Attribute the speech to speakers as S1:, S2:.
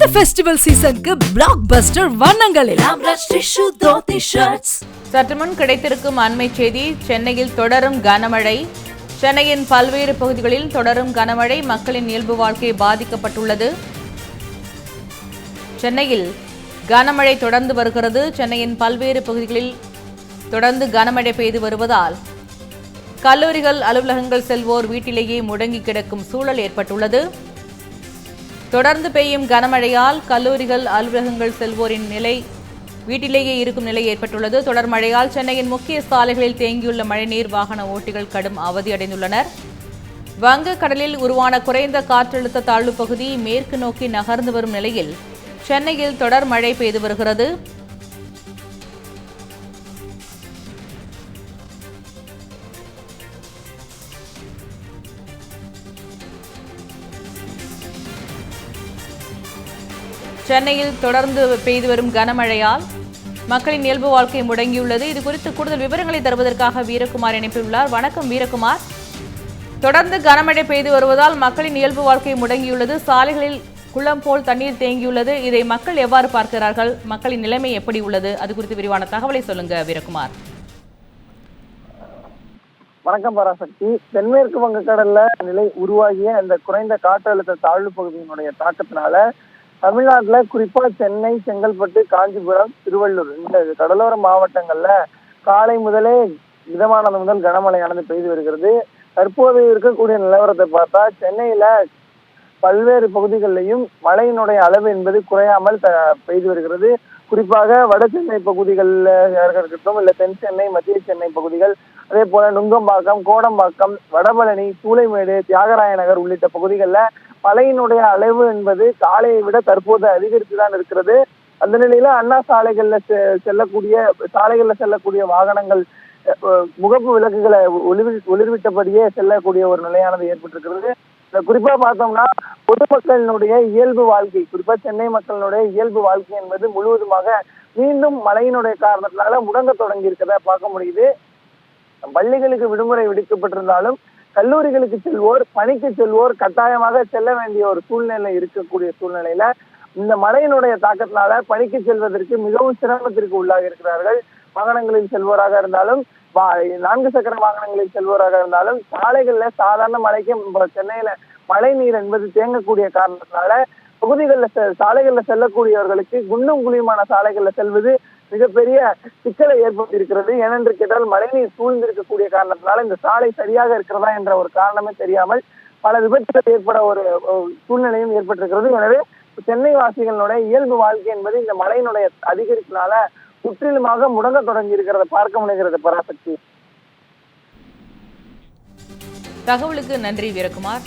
S1: இந்த ஃபெஸ்டிவல் சீசனுக்கு பிளாக் பஸ்டர் வண்ணங்களில்
S2: சற்றுமுன் கிடைத்திருக்கும் அண்மை செய்தி சென்னையில் தொடரும் கனமழை. சென்னையின் பல்வேறு பகுதிகளில் தொடரும் கனமழை மக்களின் இயல்பு வாழ்க்கை பாதிக்கப்பட்டுள்ளது. சென்னையில் கனமழை தொடர்ந்து வருகிறது. சென்னையின் பல்வேறு பகுதிகளில் தொடர்ந்து கனமழை பெய்து வருவதால் கல்லூரிகள் அலுவலகங்கள் செல்வோர் வீட்டிலேயே முடங்கி கிடக்கும் சூழல் ஏற்பட்டுள்ளது. தொடர்ந்து பெய்யும் கனமழையால் கல்லூரிகள் அலுவலகங்கள் செல்வோரின் நிலை வீட்டிலேயே இருக்கும் நிலை ஏற்பட்டுள்ளது. தொடர் மழையால் சென்னையின் முக்கிய சாலைகளில் தேங்கியுள்ள மழைநீர் வாகன ஓட்டிகள் கடும் அவதியடைந்துள்ளனர் வங்க கடலில் உருவான குறைந்த காற்றழுத்த தாழ்வு பகுதி மேற்கு நோக்கி நகர்ந்து வரும் நிலையில் சென்னையில் தொடர் மழை பெய்து வருகிறது. சென்னையில் தொடர்ந்து பெய்து வரும் கனமழையால் மக்களின் இயல்பு வாழ்க்கை முடங்கியுள்ளது. இது குறித்து கூடுதல் விவரங்களை தருவதற்காக வீரகுமார் இணைப்பியுள்ளார் வணக்கம் வீரகுமார். தொடர்ந்து கனமழை பெய்து வருவதால் மக்களின் இயல்பு வாழ்க்கை முடங்கியுள்ளது. சாலைகளில் குளம் போல் தண்ணீர் தேங்கியுள்ளது. இதை மக்கள் எவ்வாறு பார்க்கிறார்கள்? மக்களின் நிலைமை எப்படி உள்ளது? அது குறித்து விரிவான தகவலை சொல்லுங்க வீரகுமார்.
S3: வணக்கம் பராசக்தி. தென்மேற்கு வங்கக்கடல்ல நிலை உருவாகிய அந்த குறைந்த காற்றழுத்த தாழ்வு பகுதியினுடைய தாக்கத்தினால தமிழ்நாட்டுல குறிப்பா சென்னை செங்கல்பட்டு காஞ்சிபுரம் திருவள்ளூர் இந்த கடலோர மாவட்டங்கள்ல காலை முதலே மிதமானது முதல் கனமழையானது பெய்து வருகிறது. தற்போது இருக்கக்கூடிய நிலவரத்தை பார்த்தா சென்னையில பல்வேறு பகுதிகளிலையும் மழையினுடைய அளவு என்பது குறையாமல் த- பெய்து வருகிறது. குறிப்பாக வட சென்னை பகுதிகளில் இருக்கட்டும் இல்லை தென் சென்னை மத்திய சென்னை பகுதிகள் அதே போல நுங்கம்பாக்கம் கோடம்பாக்கம் வடபழனி சூளைமேடு தியாகராய நகர் உள்ளிட்ட பகுதிகளில் மழையினுடைய அளவு என்பது காலையை விட தற்போது அதிகரித்து தான் இருக்கிறது. அந்த நிலையில அண்ணா சாலைகள்ல செ- செல்லக்கூடிய சாலைகள்ல செல்லக்கூடிய வாகனங்கள் முகப்பு விளக்குகளை ஒளிவி ஒளிர்விட்டபடியே செல்லக்கூடிய ஒரு நிலையானது ஏற்பட்டிருக்கிறது. குறிப்பா பார்த்தோம்னா பொதுமக்களினுடைய இயல்பு வாழ்க்கை குறிப்பா சென்னை மக்களினுடைய இயல்பு வாழ்க்கை என்பது முழுவதுமாக மீண்டும் மழையினுடைய காரணத்தினால முடங்க தொடங்கி இருக்கிறத பார்க்க முடியுது. பள்ளிகளுக்கு விடுமுறை விடுக்கப்பட்டிருந்தாலும் கல்லூரிகளுக்கு செல்வோர் பணிக்கு செல்வோர் கட்டாயமாக செல்ல வேண்டிய ஒரு சூழ்நிலை இருக்கக்கூடிய சூழ்நிலையில இந்த மழையினுடைய தாக்கத்தினால பணிக்கு செல்வதற்கு மிகவும் சிரமத்திற்கு உள்ளாக இருக்கிறார்கள். வாகனங்களில் செல்வோராக இருந்தாலும் வா- நான்கு சக்கர வாகனங்களில் செல்வோராக இருந்தாலும் சாலைகள்ல சாதாரண மழைக்கு சென்னையில மழை நீர் என்பது தேங்கக்கூடிய காரணத்தினால பகுதிகளில் செ- செல்லக்கூடியவர்களுக்கு குண்டும் குழியுமான சாலைகளில் செல்வது மிகப்பெரிய சிக்கலை ஏற்படுத்தியிருக்கிறது. ஏனென்று கேட்டால் மழைநீர் சூழ்ந்திருக்கக்கூடிய காரணத்தினால இந்த சாலை சரியாக இருக்கிறதா என்ற ஒரு காரணமே தெரியாமல் பல விபத்துகள் ஏற்பட ஒரு ஒரு சூழ்நிலையும் ஏற்பட்டிருக்கிறது. எனவே சென்னை வாசிகளுடைய இயல்பு வாழ்க்கை என்பது இந்த மழையினுடைய அதிகரிப்பினால முற்றிலுமாக முடங்க தொடங்கி இருக்கிறத பார்க்க முடிகிறது. பராசக்தி.
S2: தகவலுக்கு நன்றி வீரகுமார்.